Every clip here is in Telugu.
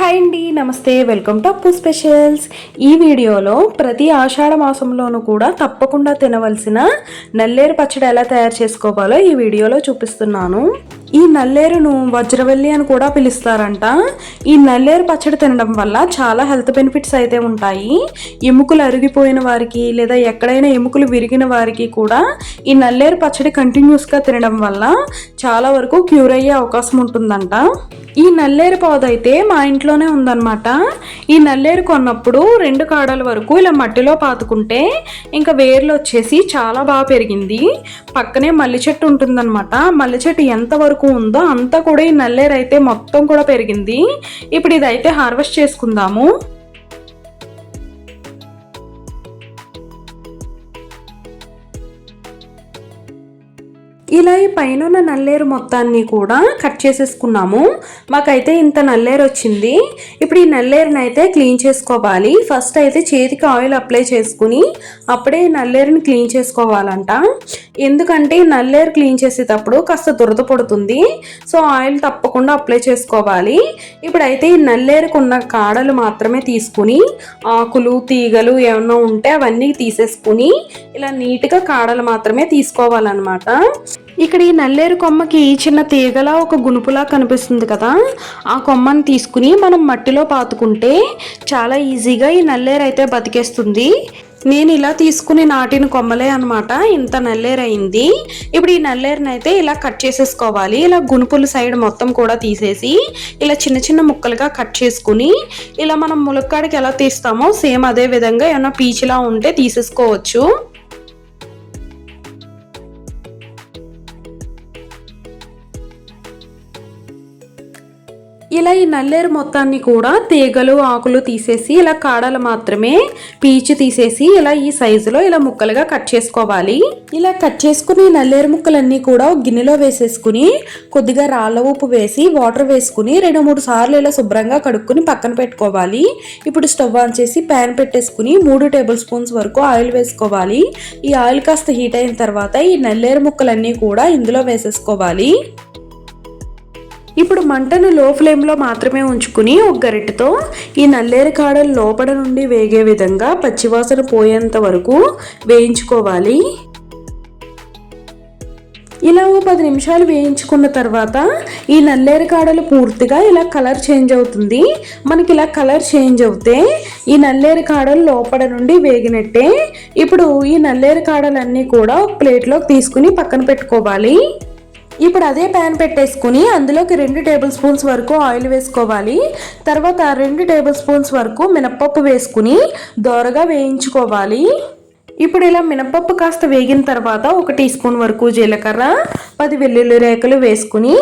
హాయ్ అండి నమస్తే వెల్కమ్ టు అప్పు స్పెషల్స్. ఈ వీడియోలో ప్రతి ఆషాఢ మాసంలోనూ కూడా తప్పకుండా తినవలసిన నల్లేరు పచ్చడి ఎలా తయారు చేసుకోవాలో ఈ వీడియోలో చూపిస్తున్నాను. ఈ నల్లేరును వజ్రవల్లి అని కూడా పిలుస్తారంట. ఈ నల్లేరు పచ్చడి తినడం వల్ల చాలా హెల్త్ బెనిఫిట్స్ అయితే ఉంటాయి. ఎముకలు అరిగిపోయిన వారికి లేదా ఎక్కడైనా ఎముకలు విరిగిన వారికి కూడా ఈ నల్లేరు పచ్చడి కంటిన్యూస్గా తినడం వల్ల చాలా వరకు క్యూర్ అయ్యే అవకాశం ఉంటుందంట. ఈ నల్లేరు పౌద అయితే మా ఇంట్లోనే ఉందన్నమాట. ఈ నల్లేరు కొన్నప్పుడు రెండు కాడల వరకు ఇలా మట్టిలో పాతుకుంటే ఇంకా వేర్లు వచ్చేసి చాలా బాగా పెరిగింది. పక్కనే మల్లి చెట్టు ఉంటుందన్నమాట. మల్లి చెట్టు ఎంత వరకు ఉందో అంతా కూడా ఈ నల్లేరు అయితే మొత్తం కూడా పెరిగింది. ఇప్పుడు ఇదైతే హార్వెస్ట్ చేసుకుందాము. ఇలా ఈ పైన ఉన్న నల్లేరు మొత్తాన్ని కూడా కట్ చేసేసుకున్నాము. మాకైతే ఇంత నల్లేరు వచ్చింది. ఇప్పుడు ఈ నల్లేరుని అయితే క్లీన్ చేసుకోవాలి. ఫస్ట్ అయితే చేతికి ఆయిల్ అప్లై చేసుకుని అప్పుడే ఈ నల్లేరుని క్లీన్ చేసుకోవాలంట. ఎందుకంటే ఈ నల్లేరు క్లీన్ చేసేటప్పుడు కాస్త దురద పడుతుంది. సో ఆయిల్ తప్పకుండా అప్లై చేసుకోవాలి. ఇప్పుడైతే ఈ నల్లేరుకు ఉన్న కాడలు మాత్రమే తీసుకుని ఆకులు తీగలు ఏమన్నా ఉంటే అవన్నీ తీసేసుకుని ఇలా నీట్గా కాడలు మాత్రమే తీసుకోవాలన్నమాట. ఇక్కడ ఈ నల్లేరు కొమ్మకి చిన్న తీగలా ఒక గునుపులా కనిపిస్తుంది కదా. ఆ కొమ్మని తీసుకుని మనం మట్టిలో పాతుకుంటే చాలా ఈజీగా ఈ నల్లేరు అయితే బతికేస్తుంది. నేను ఇలా తీసుకుని నాటిన కొమ్మలే అనమాట ఇంత నల్లేరు అయింది. ఇప్పుడు ఈ నల్లేరుని అయితే ఇలా కట్ చేసేసుకోవాలి. ఇలా గునుపుల సైడ్ మొత్తం కూడా తీసేసి ఇలా చిన్న చిన్న ముక్కలుగా కట్ చేసుకుని ఇలా మనం ములక్కాడికి ఎలా తీస్తామో సేమ్ అదే విధంగా ఏమైనా పీచులా ఉంటే తీసేసుకోవచ్చు. ఇలా ఈ నల్లేరు మొత్తాన్ని కూడా తీగలు ఆకులు తీసేసి ఇలా కాడలు మాత్రమే పీచు తీసేసి ఇలా ఈ సైజులో ఇలా ముక్కలుగా కట్ చేసుకోవాలి. ఇలా కట్ చేసుకుని నల్లేరు ముక్కలన్నీ కూడా గిన్నెలో వేసేసుకుని కొద్దిగా రాళ్ళ ఉప్పు వేసి వాటర్ వేసుకుని రెండు మూడు సార్లు ఇలా శుభ్రంగా కడుక్కుని పక్కన పెట్టుకోవాలి. ఇప్పుడు స్టవ్ ఆన్ చేసి ప్యాన్ పెట్టేసుకుని మూడు టేబుల్ స్పూన్స్ వరకు ఆయిల్ వేసుకోవాలి. ఈ ఆయిల్ కాస్త హీట్ అయిన తర్వాత ఈ నల్లేరు ముక్కలన్నీ కూడా ఇందులో వేసేసుకోవాలి. ఇప్పుడు మంటను లో ఫ్లేమ్లో మాత్రమే ఉంచుకుని ఒక గరిటెతో ఈ నల్లేరు కాడలు లోపల నుండి వేగే విధంగా పచ్చివాసన పోయేంత వరకు వేయించుకోవాలి. ఇలా ఓ పది నిమిషాలు వేయించుకున్న తర్వాత ఈ నల్లేరు కాడలు పూర్తిగా ఇలా కలర్ చేంజ్ అవుతుంది. మనకి ఇలా కలర్ చేంజ్ అవుతే ఈ నల్లేరు కాడలు లోపల నుండి వేగినట్టే. ఇప్పుడు ఈ నల్లేరు కాడలన్నీ కూడా ఒక ప్లేట్లోకి తీసుకుని పక్కన పెట్టుకోవాలి. ఇప్పుడు అదే ప్యాన్ పెట్టేసుకుని అందులోకి రెండు టేబుల్ స్పూన్స్ వరకు ఆయిల్ వేసుకోవాలి. తర్వాత రెండు టేబుల్ స్పూన్స్ వరకు మినప్పప్పు వేసుకుని దోరగా వేయించుకోవాలి. ఇప్పుడు ఇలా మినపప్పు కాస్త వేగిన తర్వాత ఒక టీ స్పూన్ వరకు జీలకర్ర పది వెల్లుల్లి రేకలు వేసుకుని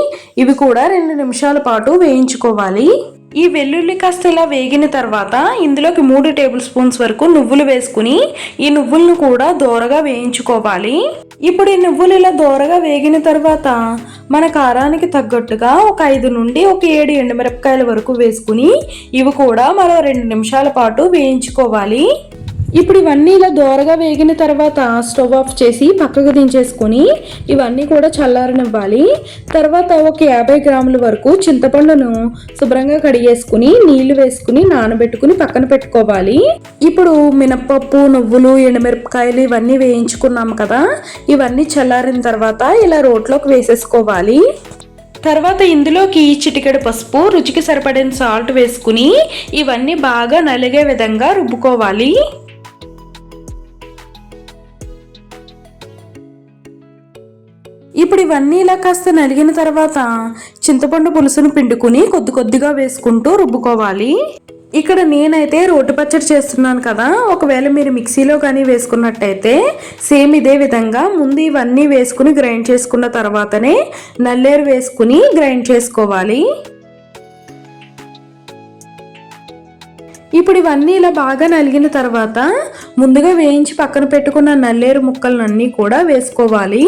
ఇవి కూడా రెండు నిమిషాల పాటు వేయించుకోవాలి. ఈ వెల్లుల్లి కాస్త ఇలా వేగిన తర్వాత ఇందులోకి మూడు టేబుల్ స్పూన్స్ వరకు నువ్వులు వేసుకుని ఈ నువ్వులను కూడా దోరగా వేయించుకోవాలి. ఇప్పుడు ఈ నువ్వులు ఇలా దోరగా వేగిన తర్వాత మన కారానికి తగ్గట్టుగా ఒక ఐదు నుండి ఒక ఏడు ఎండుమిరపకాయల వరకు వేసుకుని ఇవి కూడా మరో రెండు నిమిషాల పాటు వేయించుకోవాలి. ఇప్పుడు ఇవన్నీ ఇలా దోరగా వేగిన తర్వాత స్టవ్ ఆఫ్ చేసి పక్కకు దించేసుకొని ఇవన్నీ కూడా చల్లారనివ్వాలి. తర్వాత ఒక యాభై గ్రాముల వరకు చింతపండును శుభ్రంగా కడిగేసుకుని నీళ్ళు వేసుకుని నానబెట్టుకుని పక్కన పెట్టుకోవాలి. ఇప్పుడు మినప్పప్పు నువ్వులు ఎండుమిరపకాయలు ఇవన్నీ వేయించుకున్నాం కదా. ఇవన్నీ చల్లారిన తర్వాత ఇలా రోట్లోకి వేసేసుకోవాలి. తర్వాత ఇందులోకి చిటికెడు పసుపు రుచికి సరిపడిన సాల్ట్ వేసుకుని ఇవన్నీ బాగా నలిగే విధంగా రుబ్బుకోవాలి. ఇప్పుడు ఇవన్నీ ఇలా కాస్త నలిగిన తర్వాత చింతపండు పులుసును పిండుకుని కొద్ది కొద్దిగా వేసుకుంటూ రుబ్బుకోవాలి. ఇక్కడ నేనైతే రోటి పచ్చడి చేస్తున్నాను కదా. ఒకవేళ మీరు మిక్సీలో కానీ వేసుకున్నట్టయితే సేమ్ ఇదే విధంగా ముందు ఇవన్నీ వేసుకుని గ్రైండ్ చేసుకున్న తర్వాతనే నల్లేరు వేసుకుని గ్రైండ్ చేసుకోవాలి. ఇప్పుడు ఇవన్నీ ఇలా బాగా నలిగిన తర్వాత ముందుగా వేయించి పక్కన పెట్టుకున్న నల్లేరు ముక్కలన్నీ కూడా వేసుకోవాలి.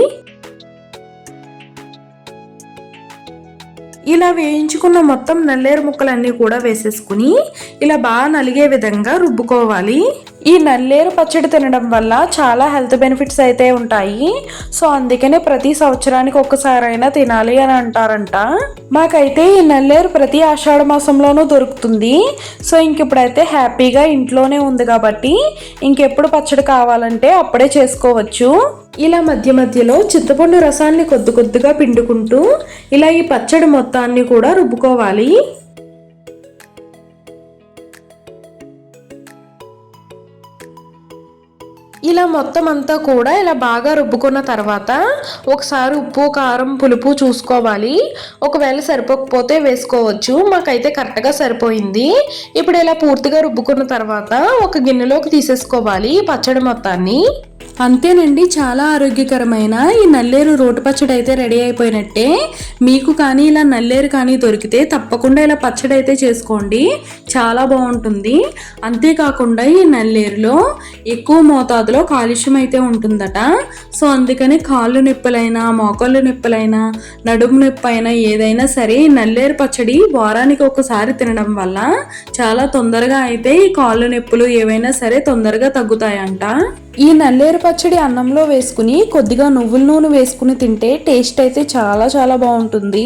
ఇలా వేయించుకున్న మొత్తం నల్లేరు ముక్కలన్నీ కూడా వేసేసుకుని ఇలా బాగా నలిగే విధంగా రుబ్బుకోవాలి. ఈ నల్లేరు పచ్చడి తినడం వల్ల చాలా హెల్త్ బెనిఫిట్స్ అయితే ఉంటాయి. సో అందుకనే ప్రతి సంవత్సరానికి ఒక్కసారైనా తినాలి అని అంటారంట. మాకైతే ఈ నల్లేరు ప్రతి ఆషాఢ మాసంలోనూ దొరుకుతుంది. సో ఇంక ఇప్పుడైతే హ్యాపీగా ఇంట్లోనే ఉంది కాబట్టి ఇంకెప్పుడు పచ్చడి కావాలంటే అప్పుడే చేసుకోవచ్చు. ఇలా మధ్య మధ్యలో చింతపండు రసాన్ని కొద్ది కొద్దిగా పిండుకుంటూ ఇలా ఈ పచ్చడి మొత్తాన్ని కూడా రుబ్బుకోవాలి. ఇలా మొత్తం అంతా కూడా ఇలా బాగా రుబ్బుకున్న తర్వాత ఒకసారి ఉప్పు కారం పులుపు చూసుకోవాలి. ఒకవేళ సరిపోకపోతే వేసుకోవచ్చు. మాకైతే కరెక్ట్గా సరిపోయింది. ఇప్పుడు ఇలా పూర్తిగా రుబ్బుకున్న తర్వాత ఒక గిన్నెలోకి తీసేసుకోవాలి పచ్చడి మొత్తాన్ని. అంతేనండి చాలా ఆరోగ్యకరమైన ఈ నల్లేరు రోటి పచ్చడి అయితే రెడీ అయిపోయినట్టే. మీకు కానీ ఇలా నల్లేరు కానీ దొరికితే తప్పకుండా ఇలా పచ్చడి అయితే చేసుకోండి. చాలా బాగుంటుంది. అంతేకాకుండా ఈ నల్లేరులో ఎక్కువ మోతాదులో కాలుష్యం అయితే ఉంటుందట. సో అందుకని కాళ్ళు నొప్పులైనా మోకాళ్ళు నొప్పులైనా నడుము నొప్పి అయినా ఏదైనా సరే నల్లేరు పచ్చడి వారానికి ఒకసారి తినడం వల్ల చాలా తొందరగా అయితే ఈ కాళ్ళు నొప్పులు ఏవైనా సరే తొందరగా తగ్గుతాయంట. ఈ నల్లేరు పచ్చడి అన్నంలో వేసుకుని కొద్దిగా నువ్వుల నూనె వేసుకుని తింటే టేస్ట్ అయితే చాలా చాలా బాగుంటుంది.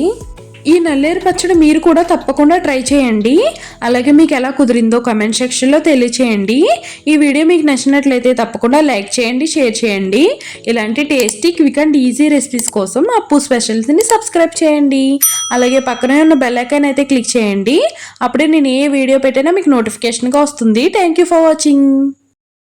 ఈ నల్లేరు పచ్చడి మీరు కూడా తప్పకుండా ట్రై చేయండి. అలాగే మీకు ఎలా కుదిరిందో కమెంట్ సెక్షన్లో తెలియచేయండి. ఈ వీడియో మీకు నచ్చినట్లయితే తప్పకుండా లైక్ చేయండి షేర్ చేయండి. ఇలాంటి tasty quick and easy recipes కోసం అప్పు స్పెషల్స్ని సబ్స్క్రైబ్ చేయండి. అలాగే పక్కనే ఉన్న బెల్ ఐకాన్ అయితే క్లిక్ చేయండి. అప్పుడే నేను ఏ వీడియో పెట్టినా మీకు నోటిఫికేషన్గా వస్తుంది. Thank you for watching